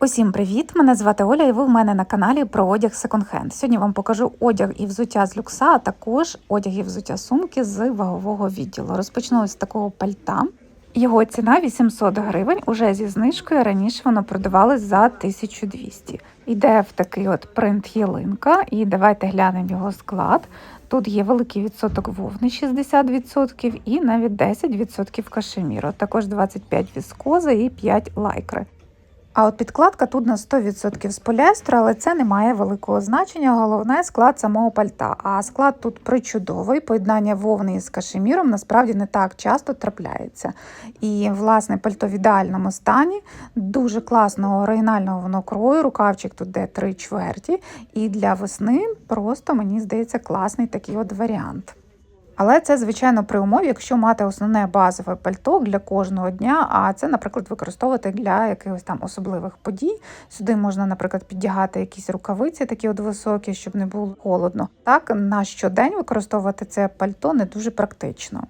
Усім привіт! Мене звати Оля, і ви в мене на каналі про одяг секонд-хенд. Сьогодні вам покажу одяг і взуття з люкса, а також одяг і взуття сумки з вагового відділу. Розпочну з такого пальта. Його ціна 800 гривень. Уже зі знижкою раніше воно продавалось за 1200. Йде в такий от принт ялинка, і давайте глянемо його склад. Тут є великий відсоток вовни 60% і навіть 10% кашеміру, також 25% віскози і 5 лайкри. А от підкладка тут на 100% з поліестру, але це не має великого значення. Головне склад самого пальта. А склад тут причудовий. Поєднання вовни із кашеміром насправді не так часто трапляється. І, власне, пальто в ідеальному стані, дуже класного оригінального воно крою. Рукавчик тут де три чверті. І для весни просто мені здається класний такий от варіант. Але це, звичайно, при умові, якщо мати основне базове пальто для кожного дня, а це, наприклад, використовувати для якихось там особливих подій. Сюди можна, наприклад, піддягати якісь рукавиці, такі от високі, щоб не було холодно. Так, на щодень використовувати це пальто не дуже практично.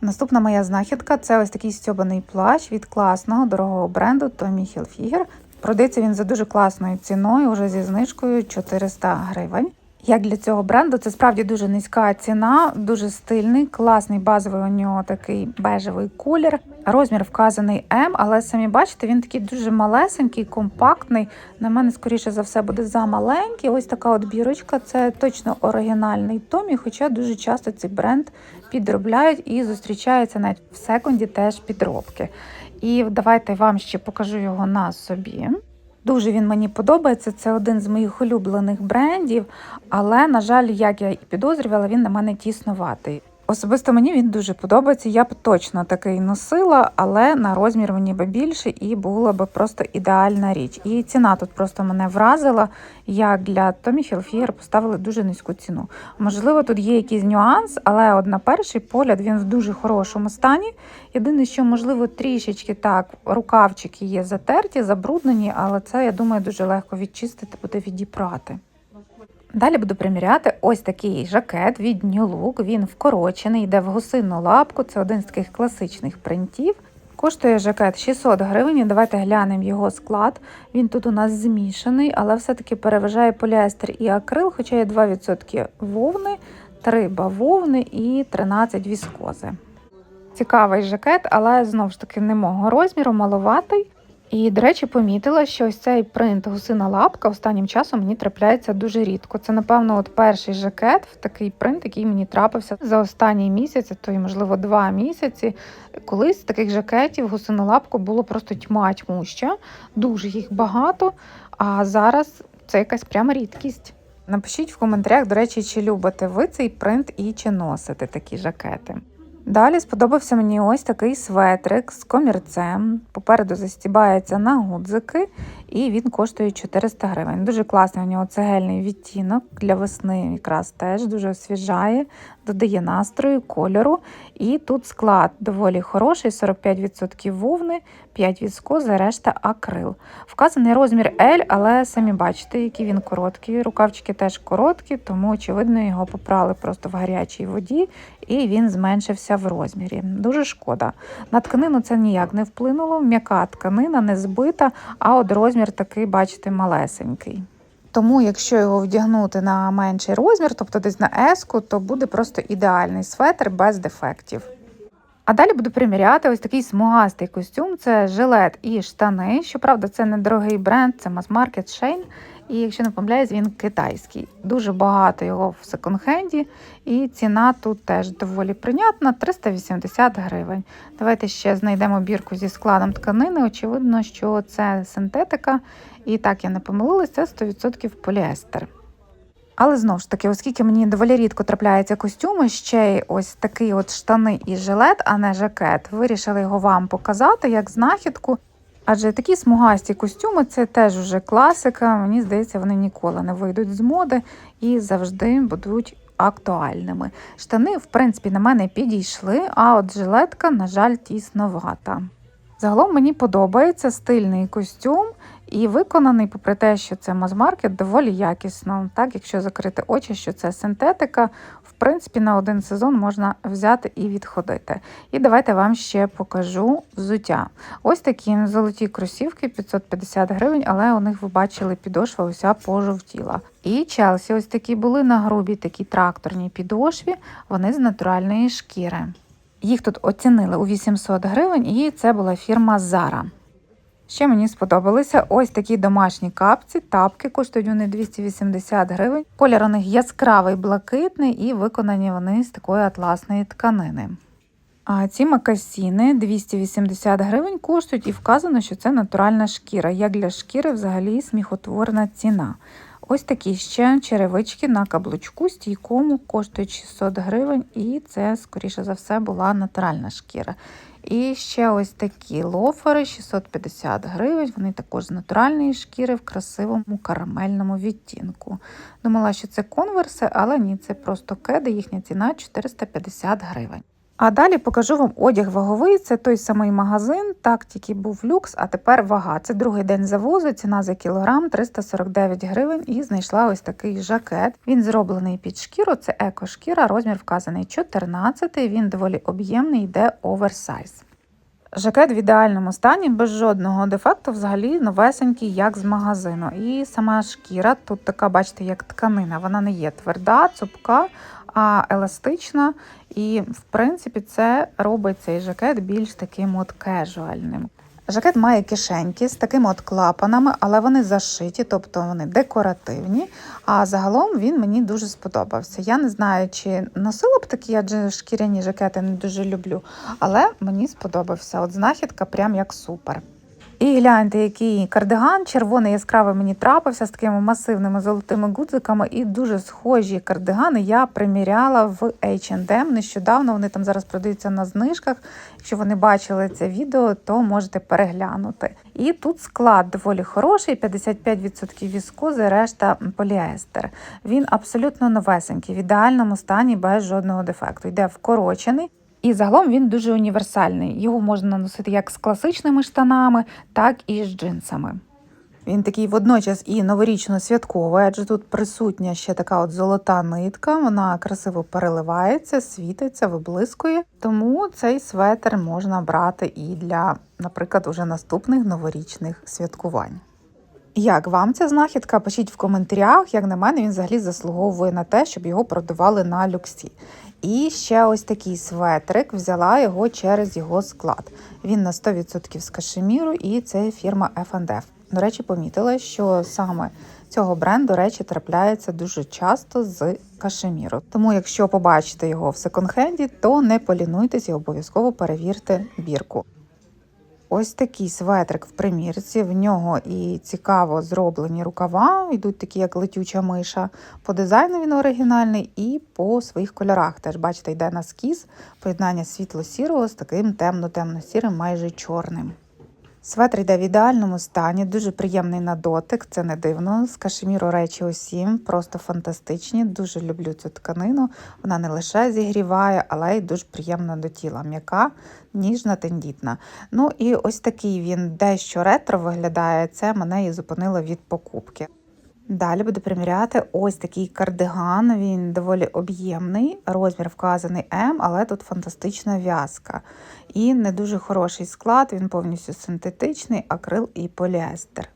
Наступна моя знахідка це ось такий стьобаний плащ від класного дорогого бренду Tommy Hilfiger. Продається він за дуже класною ціною, вже зі знижкою 400 гривень. Як для цього бренду, це справді дуже низька ціна, дуже стильний, класний базовий у нього такий бежевий колір. Розмір вказаний М, але самі бачите, він такий дуже малесенький, компактний. На мене, скоріше за все, буде замаленький. Ось така от бірочка. Це точно оригінальний Томі, хоча дуже часто цей бренд підробляють і зустрічаються навіть в секунді теж підробки. І давайте вам ще покажу його на собі. Дуже він мені подобається. Це один з моїх улюблених брендів, але, на жаль, як я і підозрювала, він на мене тіснуватий. Особисто мені він дуже подобається. Я б точно такий носила, але на розмір мені би більше і була б просто ідеальна річ. І ціна тут просто мене вразила. Як для Томі Hilfiger поставили дуже низьку ціну. Можливо, тут є якийсь нюанс, але от на перший погляд він в дуже хорошому стані. Єдине, що, можливо, трішечки так, рукавчики є затерті, забруднені, але це, я думаю, дуже легко відчистити, буде відіпрати. Далі буду приміряти ось такий жакет від New Look. Він вкорочений, йде в гусинну лапку. Це один з таких класичних принтів. Коштує жакет 600 гривень. Давайте глянемо його склад. Він тут у нас змішаний, але все-таки переважає поліестер і акрил, хоча є 2% вовни, 3 бавовни і 13 віскози. Цікавий жакет, але знову ж таки не мого розміру, маловатий. І, до речі, помітила, що ось цей принт гусина лапка останнім часом мені трапляється дуже рідко. Це, напевно, от перший жакет в такий принт, який мені трапився за останній місяць, то й, можливо, два місяці. Колись таких жакетів гусину лапку було просто тьма тьмуща, дуже їх багато. А зараз це якась пряма рідкість. Напишіть в коментарях, до речі, чи любите ви цей принт і чи носите такі жакети. Далі сподобався мені ось такий светрик з комірцем. Попереду застібається на гудзики, і він коштує 400 гривень. Дуже класний у нього цегельний відтінок для весни, якраз теж дуже освіжає, додає настрою, кольору. І тут склад доволі хороший: 45% вовни, 5 віскози, решта акрил. Вказаний розмір L, але самі бачите, який він короткий. Рукавчики теж короткі, тому, очевидно, його попрали просто в гарячій воді, і він зменшився в розмірі. Дуже шкода. На тканину це ніяк не вплинуло. М'яка тканина не збита, а от розмір такий, бачите, малесенький. Тому, якщо його вдягнути на менший розмір, тобто десь на еску, то буде просто ідеальний светр без дефектів. А далі буду приміряти ось такий смугастий костюм. Це жилет і штани. Щоправда, це недорогий бренд, це мас-маркет Shane. І якщо не помиляюсь, він китайський. Дуже багато його в секонд-хенді, і ціна тут теж доволі прийнятна 380 гривень. Давайте ще знайдемо бірку зі складом тканини. Очевидно, що це синтетика, і так я не помилилася, це 100% поліестер. Але знову ж таки, оскільки мені доволі рідко трапляються костюми, ще й ось такий от штани і жилет, а не жакет, вирішила його вам показати як знахідку. Адже такі смугасті костюми це теж уже класика. Мені здається, вони ніколи не вийдуть з моди і завжди будуть актуальними. Штани, в принципі, на мене підійшли, а от жилетка, на жаль, тісновата. Загалом мені подобається стильний костюм і виконаний, попри те, що це мазмаркет, доволі якісно. Так, Якщо закрити очі, що це синтетика, в принципі, на один сезон можна взяти і відходити. І давайте вам ще покажу взуття. Ось такі золоті кросівки 550 гривень, але у них ви бачили підошва уся пожовтіла. І Челсі, ось такі були на грубій, такі тракторній підошві, вони з натуральної шкіри. Їх тут оцінили у 800 гривень, і це була фірма Zara. Ще мені сподобалися ось такі домашні капці, тапки, коштують вони 280 гривень. Колір у них яскравий блакитний і виконані вони з такої атласної тканини. А ці макасіни 280 гривень коштують і вказано, що це натуральна шкіра. Як для шкіри взагалі сміхотворна ціна. Ось такі ще черевички на каблучку стійкому коштують 600 гривень, і це, скоріше за все, була натуральна шкіра. І ще ось такі лофери 650 гривень. Вони також з натуральної шкіри в красивому карамельному відтінку. Думала, що це конверси, але ні, це просто кеди, їхня ціна 450 гривень. А далі покажу вам одяг ваговий. Це той самий магазин, так тільки був люкс, а тепер вага. Це другий день завозу, ціна за кілограм 349 гривень. І знайшла ось такий жакет. Він зроблений під шкіру, це еко-шкіра, розмір вказаний 14, він доволі об'ємний, йде оверсайз. Жакет в ідеальному стані, без жодного дефекту, взагалі новесенький, як з магазину. І сама шкіра тут така, бачите, як тканина. Вона не є тверда, цупка, а еластична. І, в принципі, це робить цей жакет більш таким от кежуальним. Жакет має кишеньки з такими от клапанами, але вони зашиті, тобто вони декоративні. А загалом він мені дуже сподобався. Я не знаю, чи носила б такі, адже шкіряні жакети не дуже люблю, але мені сподобався. От знахідка прям як супер. І гляньте, який кардиган червоний яскравий мені трапився з такими масивними золотими гудзиками, і дуже схожі кардигани я приміряла в H&M. Нещодавно вони там зараз продаються на знижках. Якщо вони бачили це відео, то можете переглянути. І тут склад доволі хороший: 55% віскози, решта поліестер. Він абсолютно новесенький, в ідеальному стані без жодного дефекту. Йде вкорочений. І загалом він дуже універсальний. Його можна носити як з класичними штанами, так і з джинсами. Він такий водночас і новорічно-святковий, адже тут присутня ще така от золота нитка, вона красиво переливається, світиться, виблискує. Тому цей светр можна брати і для, наприклад, уже наступних новорічних святкувань. Як вам ця знахідка? Пишіть в коментарях. Як на мене, він взагалі заслуговує на те, щоб його продавали на люксі. І ще ось такий светрик, взяла його через його склад. Він на 100% з кашеміру, і це фірма F&F. До речі, помітила, що саме цього бренду речі трапляються дуже часто з кашеміру. Тому, якщо побачите його в секонд-хенді, то не полінуйтесь і обов'язково перевірте бірку. Ось такий светрик в примірці. В нього і цікаво зроблені рукава, йдуть такі, як летюча миша. По дизайну він оригінальний і по своїх кольорах. Теж, бачите, йде на скіз, поєднання світло-сірого з таким темно-темно-сірим, майже чорним. Светр йде в ідеальному стані, дуже приємний на дотик, це не дивно. З кашеміру речі усім, просто фантастичні. Дуже люблю цю тканину. Вона не лише зігріває, але й дуже приємна до тіла. М'яка, ніжна, тендітна. Ну і ось такий він дещо ретро виглядає. Це мене і зупинило від покупки. Далі буду приміряти ось такий кардиган. Він доволі об'ємний, розмір вказаний М, але тут фантастична в'язка. І не дуже хороший склад, він повністю синтетичний, акрил і поліестер.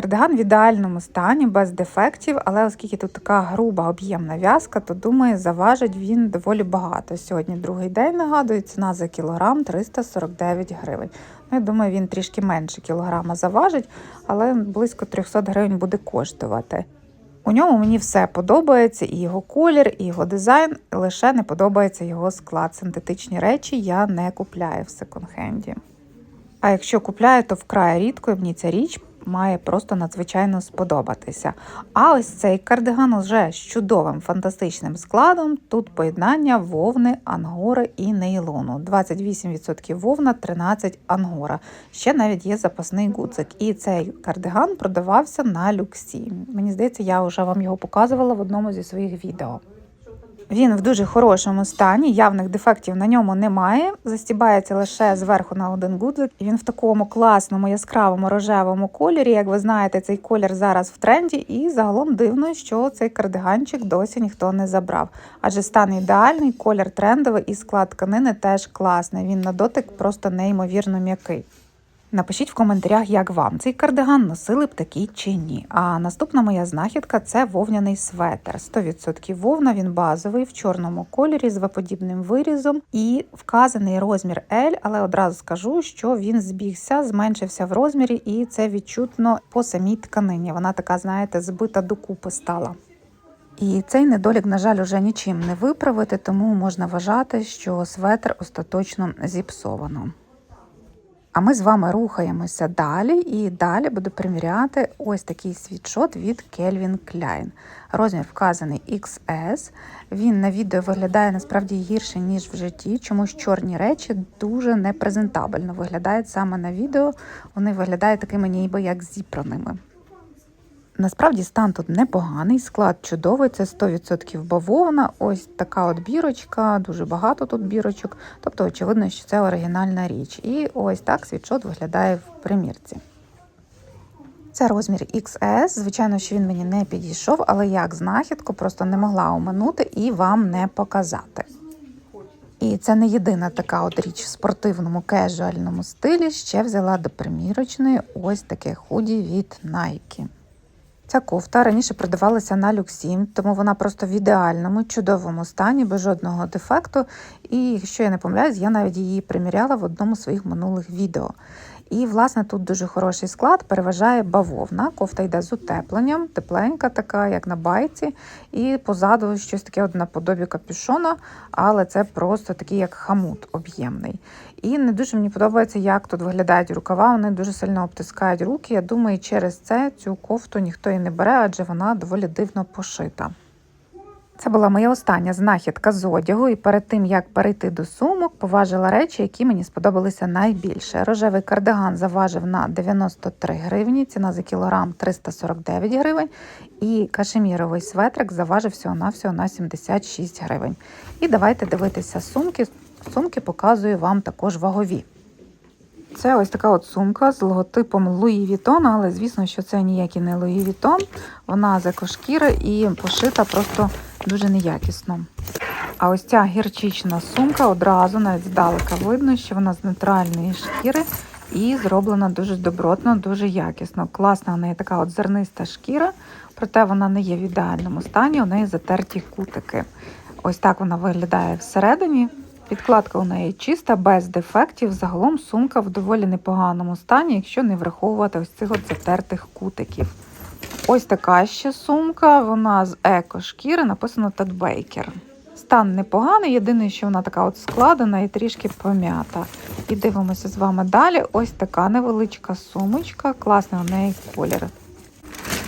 Кардиган в ідеальному стані, без дефектів, але оскільки тут така груба об'ємна в'язка, то думаю, заважить він доволі багато. Сьогодні другий день нагадую, ціна за кілограм 349 гривень. Ну, я думаю, він трішки менше кілограма заважить, але близько 300 гривень буде коштувати. У ньому мені все подобається, і його колір, і його дизайн, лише не подобається його склад. Синтетичні речі я не купляю в секонд-хенді. А якщо купляю, то вкрай рідко і мені ця річ має просто надзвичайно сподобатися. А ось цей кардиган вже з чудовим фантастичним складом. Тут поєднання вовни, ангори і нейлону. 28% вовна, 13 ангора. Ще навіть є запасний гудзик. І цей кардиган продавався на люксі. Мені здається, я вже вам його показувала в одному зі своїх відео. Він в дуже хорошому стані, явних дефектів на ньому немає. Застібається лише зверху на один гудзик. І він в такому класному яскравому рожевому кольорі. Як ви знаєте, цей колір зараз в тренді, і загалом дивно, що цей кардиганчик досі ніхто не забрав. Адже стан ідеальний, колір трендовий і склад тканини теж класний. Він на дотик просто неймовірно м'який. Напишіть в коментарях, як вам цей кардиган носили б такий чи ні. А наступна моя знахідка це вовняний светр. 100% вовна, він базовий в чорному кольорі з веподібним вирізом і вказаний розмір L, але одразу скажу, що він збігся, зменшився в розмірі, і це відчутно по самій тканині. Вона така, знаєте, збита докупи стала. І цей недолік, на жаль, уже нічим не виправити, тому можна вважати, що светр остаточно зіпсовано. А ми з вами рухаємося далі, і далі буду приміряти ось такий світшот від Calvin Klein. Розмір вказаний XS. Він на відео виглядає насправді гірше, ніж в житті, чомусь чорні речі дуже непрезентабельно виглядають саме на відео. Вони виглядають такими ніби як зіпраними. Насправді стан тут непоганий, склад чудовий, це 100% бавовна. Ось така от бірочка, дуже багато тут бірочок. Тобто, очевидно, що це оригінальна річ. І ось так світшот виглядає в примірці. Це розмір XS. Звичайно, що він мені не підійшов, але як знахідку просто не могла оминути і вам не показати. І це не єдина така от річ в спортивному кежуальному стилі. Ще взяла до примірочної ось таке худі від Nike. Ця кофта раніше продавалася на люксім, тому вона просто в ідеальному, чудовому стані, без жодного дефекту. І якщо я не помиляюсь, я навіть її приміряла в одному з своїх минулих відео. І, власне, тут дуже хороший склад, переважає бавовна. Кофта йде з утепленням, тепленька, така, як на байці, і позаду щось таке от наподобі капюшона, але це просто такий як хамут об'ємний. І не дуже мені подобається, як тут виглядають рукава. Вони дуже сильно обтискають руки. Я думаю, через це цю кофту ніхто і не бере, адже вона доволі дивно пошита. Це була моя остання знахідка з одягу, і перед тим як перейти до сумок, поважила речі, які мені сподобалися найбільше. Рожевий кардиган заважив на 93 гривні, ціна за кілограм 349 гривень. І кашеміровий светрик заважив всього на всього на 76 гривень. І давайте дивитися сумки. Сумки показую вам також вагові. Це ось така от сумка з логотипом Louis Vuitton, але звісно, що це ніякий не Louis Vuitton. Вона з екошкіри і пошита просто дуже неякісно. А ось ця гірчична сумка одразу навіть здалека видно, що вона з нейтральної шкіри і зроблена дуже добротно, дуже якісно. Класна у неї така от зерниста шкіра, проте вона не є в ідеальному стані, у неї затерті кутики. Ось так вона виглядає всередині. Підкладка у неї чиста, без дефектів. Загалом сумка в доволі непоганому стані, якщо не враховувати ось цих от затертих кутиків. Ось така ще сумка, вона з еко-шкіри, написано Тед Бейкер. Стан непоганий, єдине, що вона така от складена і трішки пом'ята. І дивимося з вами далі. Ось така невеличка сумочка, класний у неї колір.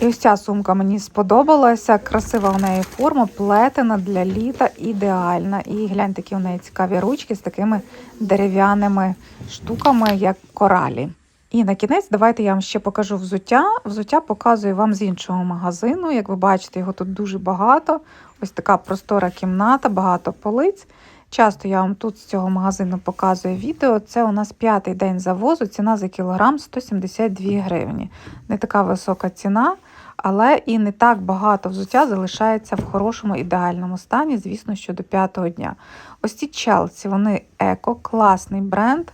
І ось ця сумка мені сподобалася. Красива у неї форма, плетена для літа, ідеальна. І гляньте, які у неї цікаві ручки з такими дерев'яними штуками, як коралі. І на кінець давайте я вам ще покажу взуття. Взуття показую вам з іншого магазину. Як ви бачите, його тут дуже багато. Ось така простора кімната, багато полиць. Часто я вам тут з цього магазину показую відео. Це у нас п'ятий день завозу, ціна за кілограм 172 гривні. Не така висока ціна, але і не так багато взуття залишається в хорошому ідеальному стані, звісно, що до п'ятого дня. Ось ці Челсі, вони еко, класний бренд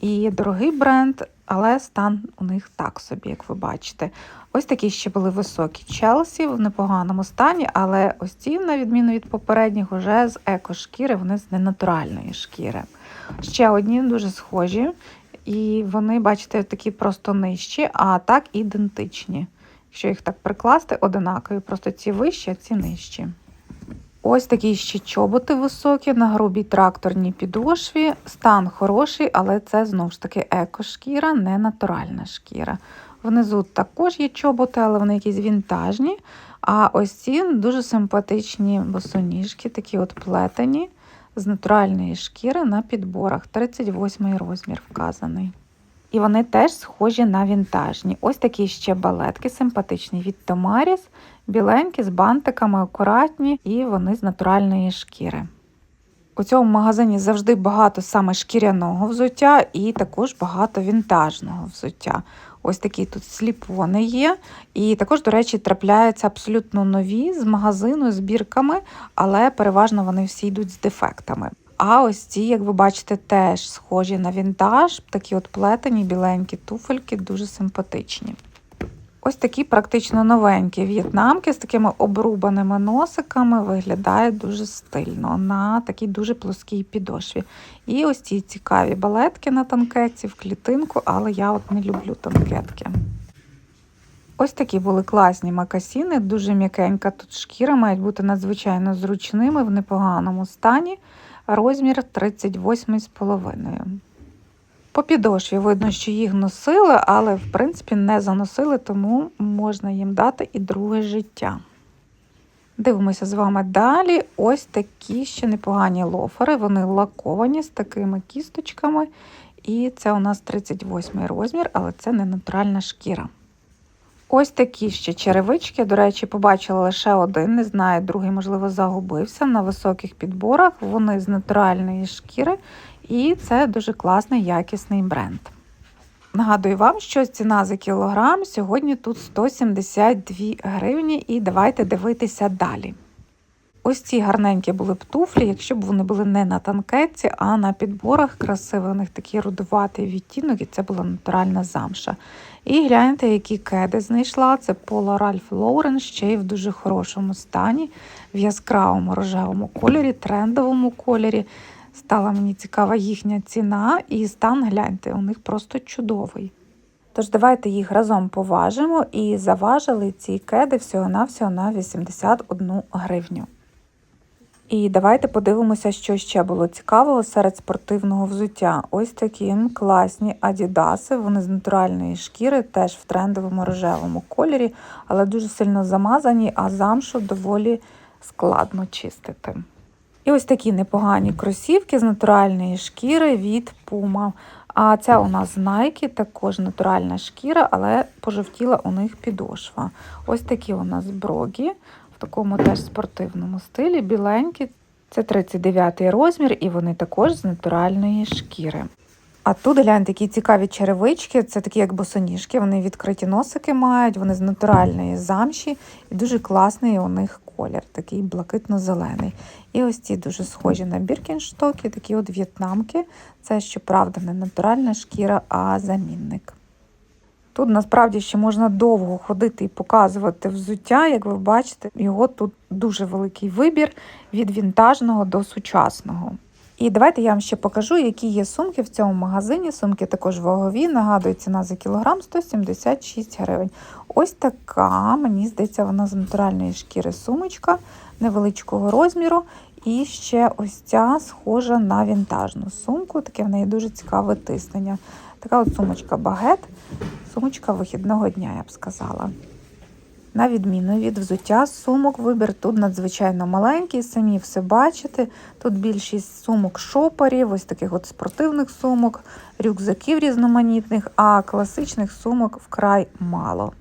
і дорогий бренд, але стан у них так собі, як ви бачите. Ось такі ще були високі Челсі в непоганому стані, але ось ці, на відміну від попередніх, уже з еко-шкіри, вони з ненатуральної шкіри. Ще одні дуже схожі, і вони, бачите, такі просто нижчі, а так ідентичні. Якщо їх так прикласти, одинакові, просто ці вищі, а ці нижчі. Ось такі ще чоботи високі на грубій тракторній підошві. Стан хороший, але це знову ж таки екошкіра, не натуральна шкіра. Внизу також є чоботи, але вони якісь вінтажні. А ось ці дуже симпатичні босоніжки, такі от плетені з натуральної шкіри на підборах. 38 розмір вказаний. І вони теж схожі на вінтажні. Ось такі ще балетки симпатичні від Томаріс, біленькі з бантиками, акуратні, і вони з натуральної шкіри. У цьому магазині завжди багато саме шкіряного взуття і також багато вінтажного взуття. Ось такі тут сліпони є. І також, до речі, трапляються абсолютно нові з магазину, з бірками, але переважно вони всі йдуть з дефектами. А ось ці, як ви бачите, теж схожі на вінтаж, такі от плетені, біленькі туфельки, дуже симпатичні. Ось такі практично новенькі в'єтнамки з такими обрубаними носиками виглядають дуже стильно на такій дуже плоскій підошві. І ось ці цікаві балетки на танкетці в клітинку, але я от не люблю танкетки. Ось такі були класні макасіни, дуже м'якенька тут шкіра, мають бути надзвичайно зручними в непоганому стані. Розмір 38,5. По підошві видно, що їх носили, але в принципі не заносили, тому можна їм дати і друге життя. Дивимося з вами далі. Ось такі ще непогані лофери. Вони лаковані з такими кісточками. І це у нас 38 розмір, але це не натуральна шкіра. Ось такі ще черевички. До речі, побачила лише один, не знаю, другий, можливо, загубився на високих підборах. Вони з натуральної шкіри, і це дуже класний якісний бренд. Нагадую вам, що ціна за кілограм сьогодні тут 172 гривні, і давайте дивитися далі. Ось ці гарненькі були б туфлі, якщо б вони були не на танкетці, а на підборах красивих, у них такий рудуватий відтінок, і це була натуральна замша. І гляньте, які кеди знайшла. Це Пола Ральф Лоурен, ще й в дуже хорошому стані, в яскравому рожевому кольорі, трендовому кольорі. Стала мені цікава їхня ціна, і стан гляньте, у них просто чудовий. Тож давайте їх разом поважимо і заважили ці кеди всього-навсього на 81 гривню. І давайте подивимося, що ще було цікавого серед спортивного взуття. Ось такі класні адідаси, вони з натуральної шкіри, теж в трендовому рожевому кольорі, але дуже сильно замазані, а замшу доволі складно чистити. І ось такі непогані кросівки з натуральної шкіри від Puma. А це у нас Nike, також натуральна шкіра, але пожовтіла у них підошва. Ось такі у нас брогі такому теж спортивному стилі, біленькі. Це 39 розмір, і вони також з натуральної шкіри. А тут гляньте, такі цікаві черевички, це такі як босоніжки, вони відкриті носики мають, вони з натуральної замші, і дуже класний у них колір, такий блакитно-зелений. І ось ці дуже схожі на біркінштоки, такі от в'єтнамки. Це, щоправда, не натуральна шкіра, а замінник. Тут насправді ще можна довго ходити і показувати взуття. Як ви бачите, його тут дуже великий вибір від вінтажного до сучасного. І давайте я вам ще покажу, які є сумки в цьому магазині. Сумки також вагові. Нагадую, ціна за кілограм 176 гривень. Ось така, мені здається, вона з натуральної шкіри сумочка невеличкого розміру. І ще ось ця схожа на вінтажну сумку. Таке в неї дуже цікаве тиснення. Така от сумочка багет, сумочка вихідного дня, я б сказала. На відміну від взуття сумок, вибір тут надзвичайно маленький, самі все бачите. Тут більшість сумок шопорів, ось таких от спортивних сумок, рюкзаків різноманітних, а класичних сумок вкрай мало.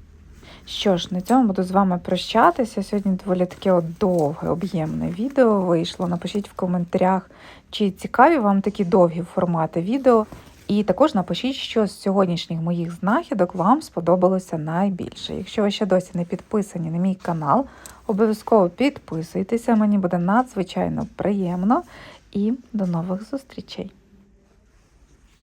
Що ж, на цьому буду з вами прощатися. Сьогодні доволі таке от довге, об'ємне відео вийшло. Напишіть в коментарях, чи цікаві вам такі довгі формати відео. І також напишіть, що з сьогоднішніх моїх знахідок вам сподобалося найбільше. Якщо ви ще досі не підписані на мій канал, обов'язково підписуйтеся, мені буде надзвичайно приємно і до нових зустрічей!